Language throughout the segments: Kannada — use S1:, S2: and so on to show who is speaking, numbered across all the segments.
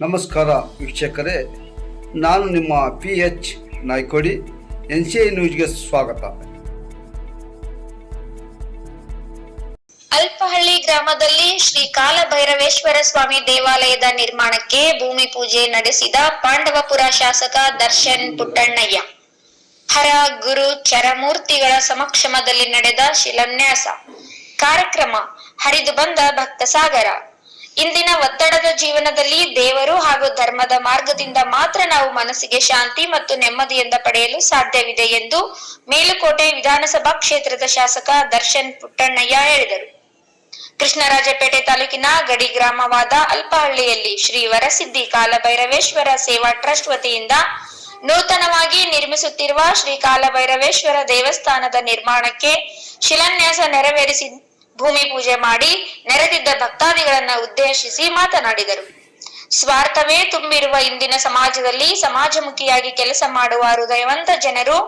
S1: ನಮಸ್ಕಾರ ವೀಕ್ಷಕರೇ, ನಾನು ನಿಮ್ಮ P H Naikodi N C I ನ್ಯೂಸ್ಗೆ ಸ್ವಾಗತ.
S2: ಅಲ್ಪಹಳ್ಳಿ ಗ್ರಾಮದಲ್ಲಿ ಶ್ರೀ ಕಾಲಭೈರವೇಶ್ವರ ಸ್ವಾಮಿ ದೇವಾಲಯದ ನಿರ್ಮಾಣಕ್ಕೆ ಭೂಮಿ ಪೂಜೆ ನಡೆಸಿದ ಪಾಂಡವಪುರ ಶಾಸಕ ದರ್ಶನ್ ಪುಟ್ಟಣ್ಣಯ್ಯ. ಹರ, ಗುರು, ಚರಮೂರ್ತಿಗಳ ಸಮಕ್ಷಮದಲ್ಲಿ ನಡೆದ ಶಿಲಾನ್ಯಾಸ. ಕಾರ್ಯಕ್ರಮ ಹರಿದು ಬಂದ ಭಕ್ತ ಸಾಗರ ಇಂದಿನ ಒತ್ತಡದ ಜೀವನದಲ್ಲಿ ದೇವರು ಹಾಗೂ ಧರ್ಮದ ಮಾರ್ಗದಿಂದ ಮಾತ್ರ ನಾವು ಮನಸ್ಸಿಗೆ ಶಾಂತಿ ಮತ್ತು ನೆಮ್ಮದಿಯಿಂದ ಪಡೆಯಲು ಸಾಧ್ಯವಿದೆ ಎಂದು ಮೇಲುಕೋಟೆ ವಿಧಾನಸಭಾ ಕ್ಷೇತ್ರದ ಶಾಸಕ ದರ್ಶನ್ ಪುಟ್ಟಣ್ಣಯ್ಯ ಹೇಳಿದರು. ಕೃಷ್ಣರಾಜಪೇಟೆ ತಾಲೂಕಿನ ಗಡಿ ಗ್ರಾಮವಾದ ಅಲ್ಪಹಳ್ಳಿಯಲ್ಲಿ ಶ್ರೀ ವರಸಿದ್ಧಿ ಕಾಲಭೈರವೇಶ್ವರ ಸೇವಾ ಟ್ರಸ್ಟ್ ವತಿಯಿಂದ ನೂತನವಾಗಿ ನಿರ್ಮಿಸುತ್ತಿರುವ ಶ್ರೀ ಕಾಲಭೈರವೇಶ್ವರ ದೇವಸ್ಥಾನದ ನಿರ್ಮಾಣಕ್ಕೆ ಶಿಲಾನ್ಯಾಸ ನೆರವೇರಿಸಿ ಭೂಮಿ ಪೂಜೆ ಮಾಡಿ ನೆರೆದಿದ್ದ ಭಕ್ತಾದಿಗಳನ್ನ ಉದ್ದೇಶಿಸಿ ಮಾತನಾಡಿದರು. ಸ್ವಾರ್ಥವೇ ತುಂಬಿರುವ ಇಂದಿನ ಸಮಾಜದಲ್ಲಿ ಸಮಾಜಮುಖಿಯಾಗಿ ಕೆಲಸ ಮಾಡುವ ಹೃದಯವಂತ ಜನರು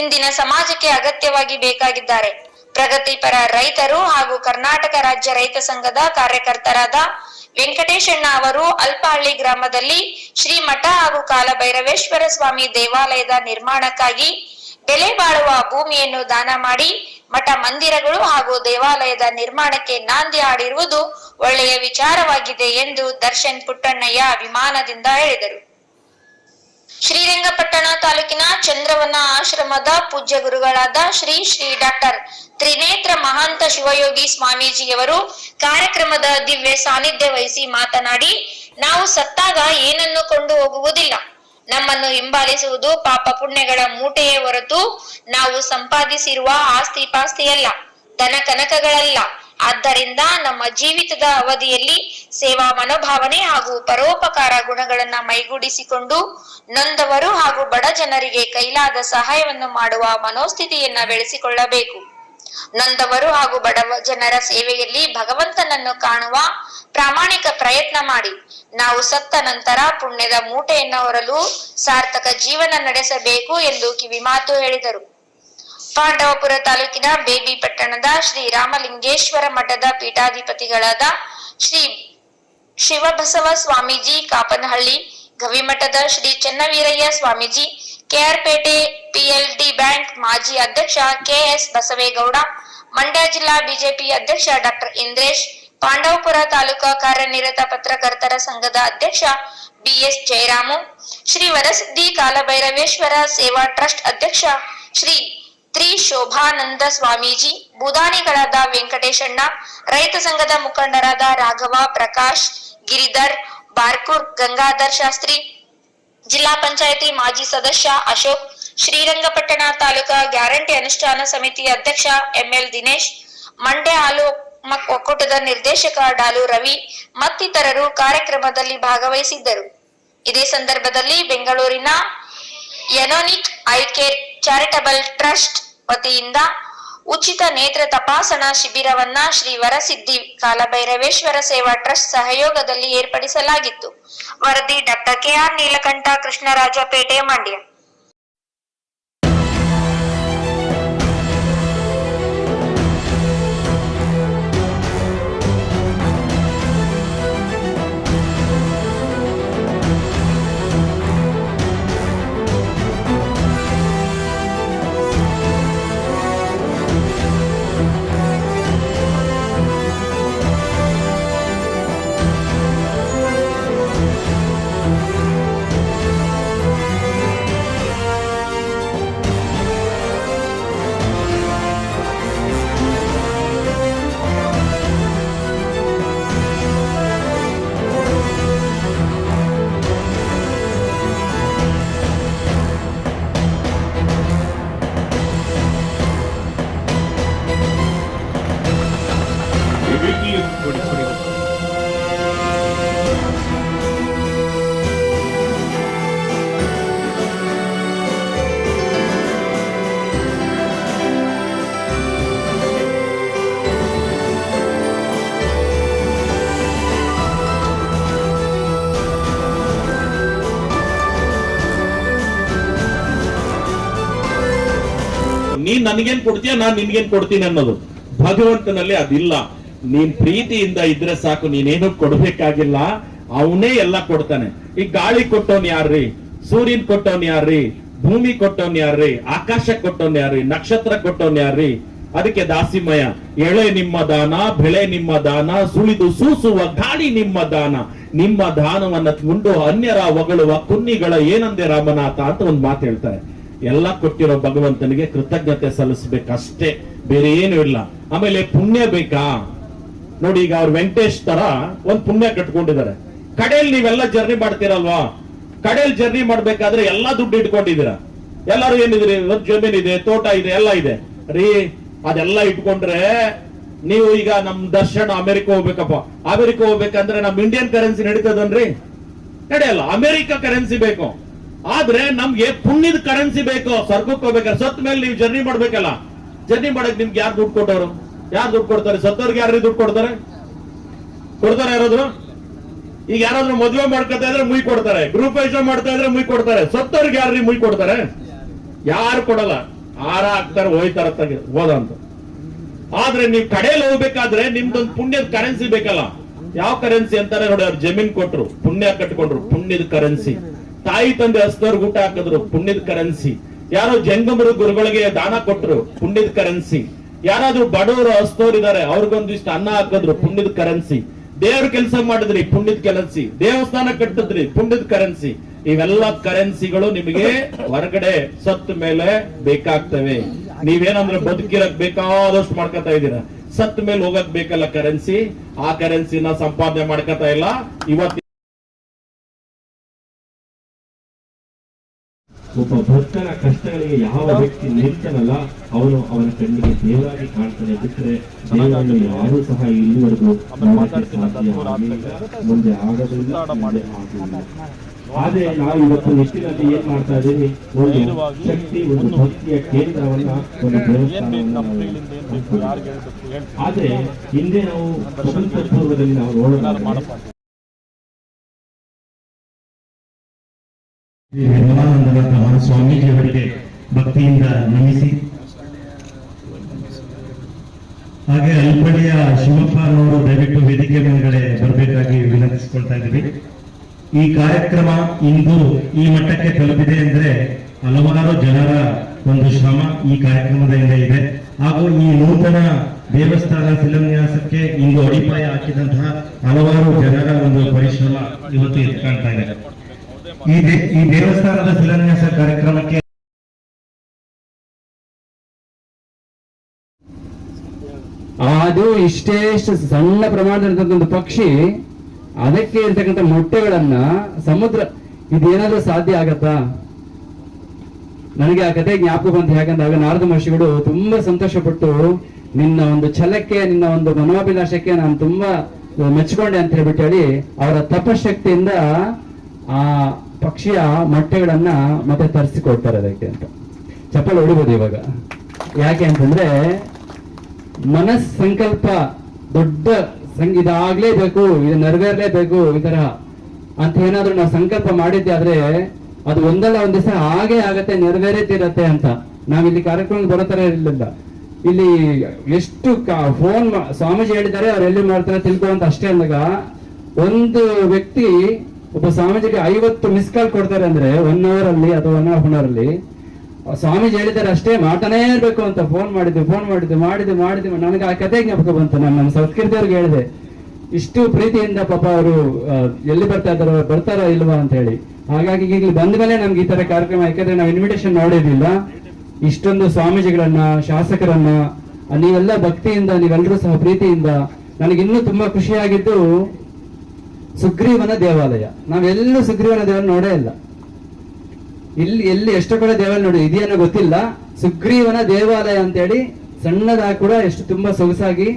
S2: ಇಂದಿನ ಸಮಾಜಕ್ಕೆ ಅಗತ್ಯವಾಗಿ ಬೇಕಾಗಿದ್ದಾರೆ. ಪ್ರಗತಿಪರ ರೈತರು ಹಾಗೂ ಕರ್ನಾಟಕ ರಾಜ್ಯ ರೈತ ಸಂಘದ ಕಾರ್ಯಕರ್ತರಾದ ವೆಂಕಟೇಶಣ್ಣ ಅವರು ಅಲ್ಪಹಳ್ಳಿ ಗ್ರಾಮದಲ್ಲಿ ಶ್ರೀ ಮಠ ಹಾಗೂ ಕಾಲಭೈರವೇಶ್ವರ ಸ್ವಾಮಿ ದೇವಾಲಯದ ನಿರ್ಮಾಣಕ್ಕಾಗಿ ಬೆಲೆ ಬಾಳುವ ಭೂಮಿಯನ್ನು ದಾನ ಮಾಡಿ ಮಠ ಮಂದಿರಗಳು ಹಾಗೂ ದೇವಾಲಯದ ನಿರ್ಮಾಣಕ್ಕೆ ನಾಂದಿ ಆಡಿರುವುದು ಒಳ್ಳೆಯ ವಿಚಾರವಾಗಿದೆ ಎಂದು ದರ್ಶನ್ ಪುಟ್ಟಣ್ಣಯ್ಯ ಅಭಿಮಾನದಿಂದ ಹೇಳಿದರು. ಶ್ರೀರಂಗಪಟ್ಟಣ ತಾಲೂಕಿನ ಚಂದ್ರವನ ಆಶ್ರಮದ ಪೂಜ್ಯ ಗುರುಗಳಾದ ಶ್ರೀ ಶ್ರೀ ಡಾಕ್ಟರ್ ತ್ರಿನೇತ್ರ ಮಹಾಂತ ಶಿವಯೋಗಿ ಸ್ವಾಮೀಜಿಯವರು ಕಾರ್ಯಕ್ರಮದ ದಿವ್ಯ ಸಾನ್ನಿಧ್ಯ ವಹಿಸಿ ಮಾತನಾಡಿ, ನಾವು ಸತ್ತಾಗ ಏನನ್ನು ಕೊಂಡು ಹೋಗುವುದಿಲ್ಲ. ನಮ್ಮನ್ನು ಹಿಂಬಾಲಿಸುವುದು ಪಾಪ ಪುಣ್ಯಗಳ ಮೂಟೆಯೇ ಹೊರತು ನಾವು ಸಂಪಾದಿಸಿರುವ ಆಸ್ತಿ ಪಾಸ್ತಿಯಲ್ಲ, ಧನ ಕನಕಗಳಲ್ಲ. ಆದ್ದರಿಂದ ನಮ್ಮ ಜೀವಿತದ ಅವಧಿಯಲ್ಲಿ ಸೇವಾ ಮನೋಭಾವನೆ ಹಾಗೂ ಪರೋಪಕಾರ ಗುಣಗಳನ್ನ ಮೈಗೂಡಿಸಿಕೊಂಡು ನೊಂದವರು ಹಾಗೂ ಬಡ ಜನರಿಗೆ ಕೈಲಾದ ಸಹಾಯವನ್ನು ಮಾಡುವ ಮನೋಸ್ಥಿತಿಯನ್ನ ಬೆಳೆಸಿಕೊಳ್ಳಬೇಕು. ನೊಂದವರು ಹಾಗೂ ಬಡವ ಜನರ ಸೇವೆಯಲ್ಲಿ ಭಗವಂತನನ್ನು ಕಾಣುವ ಪ್ರಾಮಾಣಿಕ ಪ್ರಯತ್ನ ಮಾಡಿ. ನಾವು ಸತ್ತ ನಂತರ ಪುಣ್ಯದ ಮೂಟೆಯನ್ನು ಹೊರಲು ಸಾರ್ಥಕ ಜೀವನ ನಡೆಸಬೇಕು ಎಂದು ಕಿವಿಮಾತು ಹೇಳಿದರು. ಪಾಂಡವಪುರ ತಾಲೂಕಿನ ಬೇಬಿ ಪಟ್ಟಣದ ಶ್ರೀ ರಾಮಲಿಂಗೇಶ್ವರ ಮಠದ ಪೀಠಾಧಿಪತಿಗಳಾದ ಶ್ರೀ ಶಿವಬಸವ ಸ್ವಾಮೀಜಿ, ಕಾಪನಹಳ್ಳಿ ಗವಿಮಠದ ಶ್ರೀ ಚೆನ್ನವೀರಯ್ಯ ಸ್ವಾಮೀಜಿ ಕೆಆರ್ಪೇಟೆ ಪಿಎಲ್ಡಿ ಬ್ಯಾಂಕ್ ಮಾಜಿ ಅಧ್ಯಕ್ಷ ಕೆಎಸ್ ಬಸವೇಗೌಡ, ಮಂಡ್ಯ ಜಿಲ್ಲಾ ಬಿಜೆಪಿ ಅಧ್ಯಕ್ಷ ಡಾಕ್ಟರ್ ಇಂದ್ರೇಶ್, ಪಾಂಡವಪುರ ತಾಲೂಕಾ ಕಾರ್ಯನಿರತ ಪತ್ರಕರ್ತರ ಸಂಘದ ಅಧ್ಯಕ್ಷ ಬಿಎಸ್ ಜಯರಾಮು, ಶ್ರೀ ವರಸಿದ್ಧಿ ಕಾಲಭೈರವೇಶ್ವರ ಸೇವಾ ಟ್ರಸ್ಟ್ ಅಧ್ಯಕ್ಷ ಶ್ರೀ ತ್ರಿ ಶೋಭಾನಂದ ಸ್ವಾಮೀಜಿ, ಬುದಾನಿಗಳಾದ ವೆಂಕಟೇಶಣ್ಣ, ರೈತ ಸಂಘದ ಮುಖಂಡರಾದ ರಾಘವ ಪ್ರಕಾಶ್, ಗಿರಿಧರ್, ಬಾರ್ಕೂರ್, ಗಂಗಾಧರ್ ಶಾಸ್ತ್ರಿ, ಜಿಲ್ಲಾ ಪಂಚಾಯತಿ ಮಾಜಿ ಸದಸ್ಯ ಅಶೋಕ್ ಶ್ರೀರಂಗಪಟ್ಟಣ ತಾಲೂಕಾ ಗ್ಯಾರಂಟಿ ಅನುಷ್ಠಾನ ಸಮಿತಿ ಅಧ್ಯಕ್ಷ ಎಂಎಲ್ ದಿನೇಶ್, ಮಂಡ್ಯ ಹಾಲು ಒಕ್ಕೂಟದ ನಿರ್ದೇಶಕ ಡಾಲು ರವಿ ಮತ್ತಿತರರು ಕಾರ್ಯಕ್ರಮದಲ್ಲಿ ಭಾಗವಹಿಸಿದ್ದರು. ಇದೇ ಸಂದರ್ಭದಲ್ಲಿ ಬೆಂಗಳೂರಿನ ಎನೋನಿಕ್ ಐ ಕೇರ್ ಚಾರಿಟಬಲ್ ಟ್ರಸ್ಟ್ ವತಿಯಿಂದ ಉಚಿತ ನೇತ್ರ ತಪಾಸಣಾ ಶಿಬಿರವನ್ನ ಶ್ರೀ ವರಸಿದ್ಧಿ ಕಾಲಭೈರವೇಶ್ವರ ಸೇವಾ ಟ್ರಸ್ಟ್ ಸಹಯೋಗದಲ್ಲಿ ಏರ್ಪಡಿಸಲಾಗಿತ್ತು. ವರದಿ ಡಾಕ್ಟರ್ ಕೆಆರ್ ನೀಲಕಂಠ, ಕೃಷ್ಣರಾಜಪೇಟೆ, ಮಂಡ್ಯ.
S3: ನನಗೇನ್ ಕೊಡ್ತೀಯ, ನಾನು ನಿನ್ಗೇನ್ ಕೊಡ್ತೀನಿ ಅನ್ನೋದು. ಭಗವಂತನಲ್ಲಿ ಅದಿಲ್ಲ. ನೀನ್ ಪ್ರೀತಿಯಿಂದ ಇದ್ರೆ ಸಾಕು, ನೀನೇನು ಕೊಡ್ಬೇಕಾಗಿಲ್ಲ. ಅವನೇ ಎಲ್ಲ ಕೊಡ್ತಾನೆ. ಈ ಗಾಳಿ ಕೊಟ್ಟವನ್ ಯಾರ್ರಿ? ಸೂರ್ಯನ್ ಕೊಟ್ಟವನ್ ಯಾರ್ರಿ? ಭೂಮಿ ಕೊಟ್ಟವನ್ ಯಾರ್ರಿ? ಆಕಾಶ ಕೊಟ್ಟವನ್ ಯಾರ್ರಿ? ನಕ್ಷತ್ರ ಕೊಟ್ಟವನ್ ಯಾರ್ರಿ? ಅದಕ್ಕೆ ದಾಸಿಮಯ ಎಳೆ ನಿಮ್ಮ ದಾನ, ಬೆಳೆ ನಿಮ್ಮ ದಾನ, ಸುಳಿದು ಸೂಸುವ ಗಾಳಿ ನಿಮ್ಮ ದಾನ. ನಿಮ್ಮ ದಾನವನ್ನ ಉಂಡು ಅನ್ಯರ ಒಗಳುವ ಕುನ್ನಿಗಳ ಏನಂದೆ ರಾಮನಾಥ ಅಂತ ಒಂದು ಮಾತು ಹೇಳ್ತಾರೆ. ಎಲ್ಲ ಕೊಟ್ಟಿರೋ ಭಗವಂತನಿಗೆ ಕೃತಜ್ಞತೆ ಸಲ್ಲಿಸ್ಬೇಕಷ್ಟೇ, ಬೇರೆ ಏನು ಇಲ್ಲ. ಆಮೇಲೆ ಪುಣ್ಯ ಬೇಕಾ? ನೋಡಿ, ಈಗ ಅವ್ರು ವೆಂಕಟೇಶ್ ತರ ಒಂದ್ ಪುಣ್ಯ ಕಟ್ಕೊಂಡಿದ್ದಾರೆ. ಕಡೆಯಲ್ಲಿ ನೀವೆಲ್ಲ ಜರ್ನಿ ಮಾಡ್ತೀರಲ್ವಾ? ಕಡೆಯಲ್ಲಿ ಜರ್ನಿ ಮಾಡ್ಬೇಕಾದ್ರೆ ಎಲ್ಲಾ ದುಡ್ಡು ಇಟ್ಕೊಂಡಿದ್ದೀರ? ಎಲ್ಲರೂ ಏನಿದ್ರಿ ಒಂದ್ ಜಮೀನ್ ಇದೆ, ತೋಟ ಇದೆ, ಎಲ್ಲ ಇದೆ. ರೀ, ಅದೆಲ್ಲ ಇಟ್ಕೊಂಡ್ರೆ ನೀವು ಈಗ ನಮ್ ದರ್ಶನ ಅಮೆರಿಕ ಹೋಗ್ಬೇಕಪ್ಪ. ಅಮೆರಿಕ ಹೋಗ್ಬೇಕಂದ್ರೆ ನಮ್ ಇಂಡಿಯನ್ ಕರೆನ್ಸಿ ನಡೀತದನ್ರಿ? ನಡೆಯಲ್ಲ. ಅಮೆರಿಕ ಕರೆನ್ಸಿ ಬೇಕು. ಆದ್ರೆ ನಮ್ಗೆ ಪುಣ್ಯದ ಕರೆನ್ಸಿ ಬೇಕು, ಸ್ವರ್ಗಕ್ಕೆ ಹೋಗ್ಬೇಕಾದ್ರೆ ಸತ್ ಮೇಲೆ ನೀವು ಜರ್ನಿ ಮಾಡ್ಬೇಕಲ್ಲ. ಜರ್ನಿ ಮಾಡಕ್ ನಿಮ್ಗೆ ಯಾರು ದುಡ್ಡು ಕೊಟ್ಟವರು? ಯಾರು ದುಡ್ಡು ಕೊಡ್ತಾರೆ? ಸತ್ತವ್ರಿಗೆ ಯಾರು ದುಡ್ಡು ಕೊಡ್ತಾರೆ? ಕೊಡ್ತಾರೆ ಯಾರಾದ್ರು? ಈಗ ಯಾರಾದ್ರೂ ಮದುವೆ ಮಾಡ್ಕೊತಾ ಇದ್ರೆ ಮುಯ್ ಕೊಡ್ತಾರೆ. ಗ್ರೂಪ್ ವೈಸ್ ಮಾಡ್ತಾ ಇದ್ರೆ ಮುಯ್ ಕೊಡ್ತಾರೆ. ಸತ್ತವ್ರಿಗೆ ಯಾರು ಮುಯ್ ಕೊಡ್ತಾರೆ? ಯಾರು ಕೊಡಲ್ಲ. ಆರ ಹಾಕ್ತಾರೆ, ಹೋಯ್ತಾರ ಹೋದಂತ ಆದ್ರೆ ನೀವು ಕಡೆಯಲ್ಲಿ ಹೋಗ್ಬೇಕಾದ್ರೆ ನಿಮ್ದೊಂದು ಪುಣ್ಯದ ಕರೆನ್ಸಿ ಬೇಕಲ್ಲ. ಯಾವ ಕರೆನ್ಸಿ ಅಂತಾರೆ ನೋಡಿ, ಅವ್ರು ಜಮೀನ್ ಕೊಟ್ರು, ಪುಣ್ಯ ಕಟ್ಕೊಂಡ್ರು, ಪುಣ್ಯದ ಕರೆನ್ಸಿ ತಾಯಿ ತಂದೆ ಹಸ್ತವ್ರಿಗೆ ಊಟ ಹಾಕಿದ್ರು, ಪುಣ್ಯದ ಕರೆನ್ಸಿ. ಯಾರೋ ಜಂಗಮರು ಗುರುಗಳಿಗೆ ದಾನ ಕೊಟ್ರು, ಪುಣ್ಯದ ಕರೆನ್ಸಿ. ಯಾರಾದ್ರೂ ಬಡವರು ಹಸ್ತೋರ್ ಇದಾರೆ, ಅವ್ರಿಗೊಂದಿಷ್ಟು ಅನ್ನ ಹಾಕಿದ್ರು, ಪುಣ್ಯದ ಕರೆನ್ಸಿ. ದೇವ್ರ ಕೆಲಸ ಮಾಡಿದ್ರಿ, ಪುಣ್ಯದ ಕರೆನ್ಸಿ ದೇವಸ್ಥಾನ ಕಟ್ಟಿದ್ರಿ, ಪುಣ್ಯದ ಕರೆನ್ಸಿ. ಇವೆಲ್ಲ ಕರೆನ್ಸಿಗಳು ನಿಮಗೆ ಹೊರಗಡೆ ಸತ್ತ ಮೇಲೆ ಬೇಕಾಗ್ತವೆ. ನೀವೇನಂದ್ರೆ ಬದುಕಿರಕ್ ಬೇಕಾದಷ್ಟು ಮಾಡ್ಕೊತಾ ಇದ್ದೀರಾ. ಸತ್ತ ಮೇಲೆ ಹೋಗಕ್ ಬೇಕಲ್ಲ ಕರೆನ್ಸಿ. ಆ ಕರೆನ್ಸಿನ ಸಂಪಾದನೆ ಮಾಡ್ಕೊತಾ ಇಲ್ಲ. ಇವತ್ತು
S4: ಒಬ್ಬ ಭಕ್ತನ ಕಷ್ಟಗಳಿಗೆ ಯಾವ ವ್ಯಕ್ತಿ ನಿಲ್ತಾನಲ್ಲ ಅವನು ಅವನ ಕಣ್ಣಿಗೆ ದೇವರಾಗಿ ಕಾಣ್ತಾನೆ ಬಿಟ್ಟರೆ ದೇವರನ್ನು ಯಾರೂ ಸಹ ಇಲ್ಲಿವರೆಗೂ ನೋಡಕ್ಕೆ ಸಾಧ್ಯ ಆಗಲಿಲ್ಲ, ಮುಂದೆ ಆಗದಿಲ್ಲ ಮುಂದೆ ಆದ್ರೆ ನಾವು ಇವತ್ತು ನಿಟ್ಟಿನಲ್ಲಿ ಏನ್ ಮಾಡ್ತಾ ಇದ್ದೀವಿ? ಒಂದು ಶಕ್ತಿ ಒಂದು ಭಕ್ತಿಯ ಕೇಂದ್ರವನ್ನ ಒಂದು ದೇವಸ್ಥಾನವನ್ನ ನಾವು ಆದ್ರೆ ಹಿಂದೆ ನಾವು ಸ್ವತಂತ್ರ ಪೂರ್ವದಲ್ಲಿ ನಾವು ನೋಡೋದಾದ್ರೆ
S5: ಶ್ರೀ ನಿರ್ಮಲಾನಂದನಾಥ ಸ್ವಾಮೀಜಿಯವರಿಗೆ ಭಕ್ತಿಯಿಂದ ನಮಿಸಿ. ಹಾಗೆ ಅಲ್ಪಡಿಯ ಶಿವಪ್ಪ ಅವರು ದಯವಿಟ್ಟು ವೇದಿಕೆ ಮೇಲ್ಗಡೆ ಬರಬೇಕಾಗಿ ವಿನಂತಿಸಿಕೊಳ್ತಾ ಇದ್ದೀವಿ. ಈ ಕಾರ್ಯಕ್ರಮ ಇಂದು ಈ ಮಟ್ಟಕ್ಕೆ ತಲುಪಿದೆ ಅಂದ್ರೆ ಹಲವಾರು ಜನರ ಒಂದು ಶ್ರಮ ಈ ಕಾರ್ಯಕ್ರಮದ ಹಿಂದೆ ಇದೆ. ಹಾಗೂ ಈ ನೂತನ ದೇವಸ್ಥಾನ ಶಿಲಾನ್ಯಾಸಕ್ಕೆ ಇಂದು ಅಡಿಪಾಯ ಹಾಕಿದಂತಹ ಹಲವಾರು ಜನರ ಒಂದು ಪರಿಶ್ರಮ ಇವತ್ತು ಕಾಣ್ತಾ ಇದೆ. ಈ ಈ ದೇವಸ್ಥಾನದ ಶಿಲಾನ್ಯಾಸ ಕಾರ್ಯಕ್ರಮಕ್ಕೆ
S6: ಅದು ಇಷ್ಟೇ ಸಣ್ಣ ಪ್ರಮಾಣದ ಒಂದು ಪಕ್ಷಿ, ಅದಕ್ಕೆ ಇರ್ತಕ್ಕಂಥ ಮೊಟ್ಟೆಗಳನ್ನ ಸಮುದ್ರ, ಇದೇನಾದ್ರೂ ಸಾಧ್ಯ ಆಗತ್ತಾ? ನನಗೆ ಆ ಕತೆ ಜ್ಞಾಪಕ ಬಂತು. ಯಾಕಂದಾಗ ನಾರದ ಮಹರ್ಷಿಗಳು ತುಂಬಾ ಸಂತೋಷಪಟ್ಟು ನಿನ್ನ ಒಂದು ಛಲಕ್ಕೆ, ನಿನ್ನ ಒಂದು ಮನೋಭಿಲಾಷಕ್ಕೆ ನಾನು ತುಂಬಾ ಮೆಚ್ಕೊಂಡೆ ಅಂತ ಹೇಳ್ಬಿಟ್ಟು ಹೇಳಿ ಅವರ ತಪಶಕ್ತಿಯಿಂದ ಆ ಪಕ್ಷಿಯ ಮೊಟ್ಟೆಗಳನ್ನ ಮತ್ತೆ ತರಿಸಿಕೊಡ್ತಾರೆ ಅದಕ್ಕೆ ಅಂತ. ಚಪ್ಪಲ್ ಹೊಡಿಬೋದು ಇವಾಗ. ಯಾಕೆ ಅಂತಂದ್ರೆ ಮನಸ್ ಸಂಕಲ್ಪ ದೊಡ್ಡ ಸಂಗ್ ಇದಾಗ್ಲೇಬೇಕು, ಇದು ನೆರವೇರ್ಲೇಬೇಕು ಈ ತರ ಅಂತ ಏನಾದ್ರೂ ನಾವು ಸಂಕಲ್ಪ ಮಾಡಿದ್ದೆ ಆದ್ರೆ ಅದು ಒಂದಲ್ಲ ಒಂದ್ ದಿವಸ ಹಾಗೆ ಆಗತ್ತೆ ನೆರವೇರಿತಿರತ್ತೆ ಅಂತ. ನಾವ್ ಇಲ್ಲಿ ಕಾರ್ಯಕ್ರಮ ಬರೋ ತರ ಇರಲಿಲ್ಲ. ಇಲ್ಲಿ ಎಷ್ಟು ಫೋನ್ ಸ್ವಾಮೀಜಿ ಹೇಳಿದ್ದಾರೆ, ಅವ್ರು ಎಲ್ಲಿ ಮಾಡ್ತಾರೆ ತಿಳ್ಕೊ ಅಂತ ಅಷ್ಟೇ ಅಂದಾಗ ಒಂದು ವ್ಯಕ್ತಿ ಒಬ್ಬ ಸ್ವಾಮೀಜಿಗೆ ಐವತ್ತು ಮಿಸ್ ಕಾಲ್ ಕೊಡ್ತಾರೆ ಅಂದ್ರೆ ಒನ್ ಅವರ್ ಅಲ್ಲಿ ಅಥವಾ ಒನ್ ಹಾಫ್ ಅನ್ ಅವರ್ ಅಲ್ಲಿ ಸ್ವಾಮೀಜಿ ಹೇಳಿದ್ದಾರೆ ಅಷ್ಟೇ ಮಾತನೇ ಇರ್ಬೇಕು ಅಂತ ಫೋನ್ ಮಾಡಿದ್ದೆ ಫೋನ್ ಮಾಡಿದ್ದೆ ಮಾಡಿದ್ದೆ ಮಾಡಿದ್ದೆ, ನನಗೆ ಆ ಕತೆ ಜ್ಞಾಪಕ ಬಂತು. ನಾನು ನಮ್ಮ ಸಂಸ್ಕೃತಿಯವ್ರಿಗೆ ಹೇಳಿದೆ, ಇಷ್ಟು ಪ್ರೀತಿಯಿಂದ ಪಾಪ ಅವರು ಎಲ್ಲಿ ಬರ್ತಾ ಇದ್ದಾರೋ, ಬರ್ತಾರೋ ಇಲ್ವಾ ಅಂತ ಹೇಳಿ. ಹಾಗಾಗಿ ಈಗ ಬಂದ ಮೇಲೆ ನಮ್ಗೆ ಈ ತರ ಕಾರ್ಯಕ್ರಮ, ಯಾಕಂದ್ರೆ ನಾವು ಇನ್ವಿಟೇಷನ್ ನೋಡಿರ್ಲಿಲ್ಲ. ಇಷ್ಟೊಂದು ಸ್ವಾಮೀಜಿಗಳನ್ನ, ಶಾಸಕರನ್ನ ನೀವೆಲ್ಲ ಭಕ್ತಿಯಿಂದ, ನೀವೆಲ್ಲರೂ ಸಹ ಪ್ರೀತಿಯಿಂದ, ನನಗಿನ್ನೂ ತುಂಬಾ ಖುಷಿಯಾಗಿದ್ದು ಸುಗ್ರೀವನ ದೇವಾಲಯ. ನಾವೆಲ್ಲೂ ಸುಗ್ರೀವನ ದೇವಾಲಯ ನೋಡೇ ಇಲ್ಲ. ಇಲ್ಲಿ, ಎಲ್ಲಿ ಎಷ್ಟು ಕಡೆ ದೇವಾಲಯ ನೋಡಿ ಇದೆಯನ್ನೋ ಗೊತ್ತಿಲ್ಲ. ಸುಗ್ರೀವನ ದೇವಾಲಯ ಅಂತೇಳಿ ಸಣ್ಣದಾಗಿ ಕೂಡ ಎಷ್ಟು ತುಂಬಾ ಸೊಗಸಾಗಿ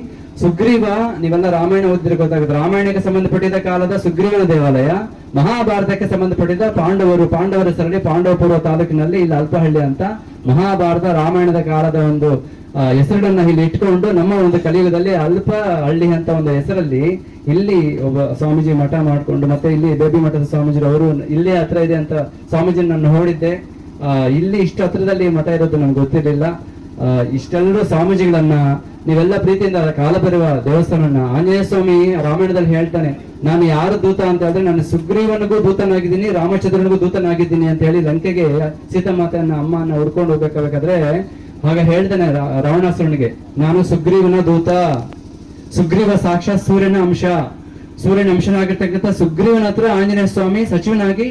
S6: ಸುಗ್ರೀವ, ನೀವೆಲ್ಲ ರಾಮಾಯಣ ಓದಿದ್ರೆ ಗೊತ್ತಾಗುತ್ತೆ. ರಾಮಾಯಣಕ್ಕೆ ಸಂಬಂಧಪಟ್ಟಿದ್ದ ಕಾಲದ ಸುಗ್ರೀವನ ದೇವಾಲಯ, ಮಹಾಭಾರತಕ್ಕೆ ಸಂಬಂಧಪಟ್ಟಿದ್ದ ಪಾಂಡವರು, ಪಾಂಡವರ ಸರಣಿ ಪಾಂಡವಪುರ ತಾಲೂಕಿನಲ್ಲಿ ಇಲ್ಲಿ ಅಲ್ಪಹಳ್ಳಿ ಅಂತ ಮಹಾಭಾರತ ರಾಮಾಯಣದ ಕಾಲದ ಒಂದು ಹೆಸರನ್ನ ಇಲ್ಲಿ ಇಟ್ಕೊಂಡು ನಮ್ಮ ಒಂದು ಕಲಿಯುಗದಲ್ಲಿ ಅಲ್ಪ ಹಳ್ಳಿ ಅಂತ ಒಂದು ಹೆಸರಲ್ಲಿ ಇಲ್ಲಿ ಒಬ್ಬ ಸ್ವಾಮೀಜಿ ಮಠ ಮಾಡ್ಕೊಂಡು ಮತ್ತೆ ಇಲ್ಲಿ ಬೇಬಿ ಮಠದ ಸ್ವಾಮೀಜಿ ಅವರು ಇಲ್ಲೇ ಹತ್ರ ಇದೆ ಅಂತ ಸ್ವಾಮೀಜಿ ನಾನು ನೋಡಿದ್ದೆ. ಇಲ್ಲಿ ಇಷ್ಟು ಹತ್ರದಲ್ಲಿ ಮಠ ಇರೋದು ನಮ್ಗೆ ಗೊತ್ತಿರಲಿಲ್ಲ. ಇಷ್ಟೆಲ್ಲರೂ ಸ್ವಾಮೀಜಿಗಳನ್ನ, ನೀವೆಲ್ಲ ಪ್ರೀತಿಯಿಂದ ಕಾಲಭೈರವ ದೇವಸ್ಥಾನನ್ನ ಆಂಜನೇಯ ಸ್ವಾಮಿ ರಾಮಾಯಣದಲ್ಲಿ ಹೇಳ್ತಾನೆ, ನಾನು ಯಾರು ದೂತ ಅಂತ ಹೇಳಿದ್ರೆ ನಾನು ಸುಗ್ರೀವನಿಗೂ ದೂತನಾಗಿದ್ದೀನಿ, ರಾಮಚಂದ್ರನಿಗೂ ದೂತನಾಗಿದ್ದೀನಿ ಅಂತ ಹೇಳಿ ಲಂಕೆಗೆ ಸೀತಾಮಾತೆಯನ್ನ ಅಮ್ಮನ ಹುಡ್ಕೊಂಡು ಹೋಗ್ಬೇಕಾದ್ರೆ ಆಗ ರಾ- ರಾವಣಾಸುರನಿಗೆ, ನಾನು ಸುಗ್ರೀವನ ದೂತ, ಸುಗ್ರೀವ ಸಾಕ್ಷಾತ್ ಸೂರ್ಯನ ಅಂಶ. ಸೂರ್ಯನ ಅಂಶನಾಗಿರ್ತಕ್ಕಂಥ ಸುಗ್ರೀವನ ಹತ್ರ ಆಂಜನೇಯ ಸ್ವಾಮಿ ಸಚಿವನಾಗಿ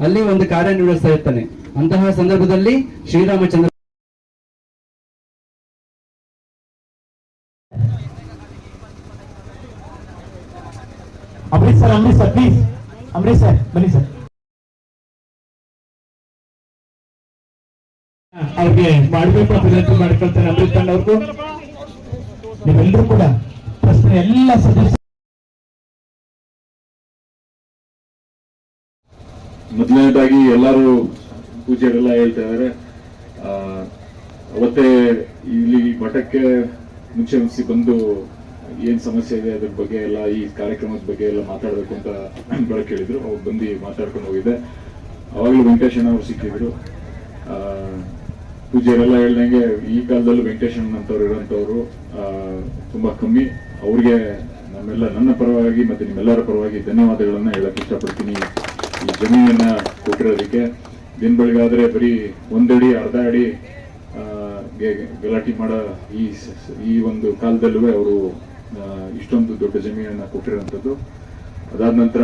S6: ಅಲ್ಲಿ ಒಂದು ಕಾರ್ಯನಿರ್ವಹಿಸ್ತಾ ಇರ್ತಾನೆ. ಅಂತಹ ಸಂದರ್ಭದಲ್ಲಿ Sriramachandra
S7: Amrit sir Amrit sir please Amrit sir, ಬನ್ನಿ ಸರ್. ಅವ್ರಿಗೆ ಮಾಡಬೇಕು ಅಂತ ವಿನಂತಿ ಮಾಡ್ಕೊಳ್ತೇನೆ ಅಮೃತ್ ಖಂಡ್ ಅವ್ರಿಗೂ. ನೀವೆಲ್ಲರೂ ಕೂಡ ಪ್ರಶ್ನೆ ಎಲ್ಲ ಸದಸ್ಯ
S8: ಮೊದಲನೇದಾಗಿ ಎಲ್ಲರೂ ಪೂಜೆಗೆಲ್ಲ ಹೇಳ್ತಾ ಇದಾರೆ ಆ, ಅವತ್ತೇ ಇಲ್ಲಿ ಮಠಕ್ಕೆ ಮುಂಚೆ ಮುಂಚೆ ಬಂದು ಏನ್ ಸಮಸ್ಯೆ ಇದೆ ಅದ್ರ ಬಗ್ಗೆ ಎಲ್ಲ ಈ ಕಾರ್ಯಕ್ರಮದ ಬಗ್ಗೆ ಎಲ್ಲ ಮಾತಾಡ್ಬೇಕು ಅಂತ ಬೆಳಕ್ ಹೇಳಿದ್ರು. ಅವ್ರು ಬಂದು ಮಾತಾಡ್ಕೊಂಡು ಹೋಗಿದ್ದೆ ಅವಾಗಲೂ ವೆಂಕಟೇಶಣ್ಣ ಅವ್ರು ಸಿಕ್ಕಿದ್ರು. ಪೂಜ್ಯರೆಲ್ಲ ಹೇಳ್ದಂಗೆ ಈ ಕಾಲದಲ್ಲೂ ವೆಂಕಟೇಶ್ ಅಂತವ್ರು ಇರೋಂಥವ್ರು ತುಂಬಾ ಕಮ್ಮಿ. ಅವ್ರಿಗೆ ನಮ್ಮೆಲ್ಲ ನನ್ನ ಪರವಾಗಿ ಮತ್ತೆ ನಿಮ್ಮೆಲ್ಲರ ಪರವಾಗಿ ಧನ್ಯವಾದಗಳನ್ನ ಹೇಳಕ್ ಇಷ್ಟಪಡ್ತೀನಿ ಈ ಜಮೀನನ್ನ ಕೊಟ್ಟಿರೋದಕ್ಕೆ. ದಿನ ಬೆಳಗಾದ್ರೆ ಬರೀ ಒಂದಡಿ, ಅರ್ಧ ಅಡಿ ಗಲಾಟೆ ಮಾಡೋ ಈ ಈ ಒಂದು ಕಾಲದಲ್ಲೂ ಅವರು ಇಷ್ಟೊಂದು ದೊಡ್ಡ ಜಮೀನನ್ನ ಕೊಟ್ಟಿರೋಂಥದ್ದು. ಅದಾದ ನಂತರ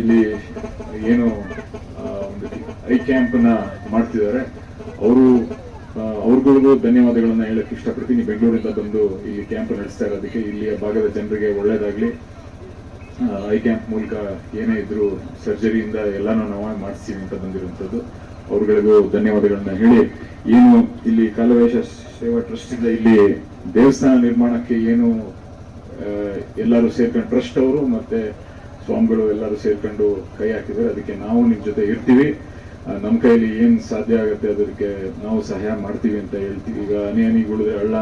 S8: ಇಲ್ಲಿ ಏನು ಒಂದು ಐ ಕ್ಯಾಂಪ್ನ ಮಾಡ್ತಿದ್ದಾರೆ. ಅವರು ಅವ್ರಿಗಳಿಗೂ ಧನ್ಯವಾದಗಳನ್ನ ಹೇಳಕ್ ಇಷ್ಟಪಡ್ತೀನಿ. ಬೆಂಗಳೂರಿಂದ ಬಂದು ಇಲ್ಲಿ ಕ್ಯಾಂಪ್ ನಡೆಸ್ತಾ ಇರೋದಕ್ಕೆ ಇಲ್ಲಿಯ ಭಾಗದ ಜನರಿಗೆ ಒಳ್ಳೇದಾಗ್ಲಿ. ಐ ಕ್ಯಾಂಪ್ ಮೂಲಕ ಏನೇ ಇದ್ರು ಸರ್ಜರಿಯಿಂದ ಎಲ್ಲಾನು ನಾವು ಮಾಡಿಸ್ತೀವಿ ಅಂತ ಬಂದಿರುವಂತದ್ದು ಅವ್ರಗಳಿಗೂ ಧನ್ಯವಾದಗಳನ್ನ ಹೇಳಿ. ಏನು ಇಲ್ಲಿ ಕಾಲವೇಶ ಸೇವಾ ಟ್ರಸ್ಟ್ ಇಂದ ಇಲ್ಲಿ ದೇವಸ್ಥಾನ ನಿರ್ಮಾಣಕ್ಕೆ ಏನು ಎಲ್ಲರೂ ಸೇರ್ಕೊಂಡು ಟ್ರಸ್ಟ್ ಅವರು ಮತ್ತೆ ಸ್ವಾಮಿಗಳು ಎಲ್ಲರೂ ಸೇರ್ಕೊಂಡು ಕೈ ಹಾಕಿದ್ದಾರೆ. ಅದಕ್ಕೆ ನಾವು ನಿಮ್ ಜೊತೆ ಇರ್ತೀವಿ. ನಮ್ಮ ಕೈಲಿ ಏನು ಸಾಧ್ಯ ಆಗುತ್ತೆ ಅದಕ್ಕೆ ನಾವು ಸಹಾಯ ಮಾಡ್ತೀವಿ ಅಂತ ಹೇಳ್ತೀವಿ. ಈಗ ಹನಿ ಹನಿ ಉಳಿದ್ರೆ ಹಳ್ಳ,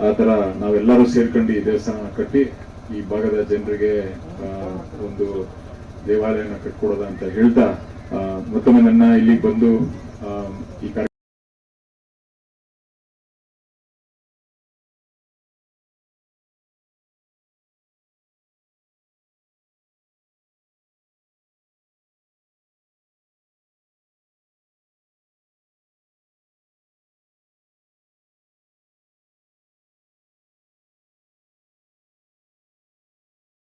S8: ಆ- ಥರ ನಾವೆಲ್ಲರೂ ಸೇರ್ಕೊಂಡು ಈ ದೇವಸ್ಥಾನ ಕಟ್ಟಿ ಈ ಭಾಗದ ಜನರಿಗೆ ಒಂದು ದೇವಾಲಯನ ಕಟ್ಕೊಡೋದ ಅಂತ ಹೇಳ್ತಾ ಮತ್ತೊಮ್ಮೆ ನನ್ನ ಇಲ್ಲಿಗೆ ಬಂದು ಈ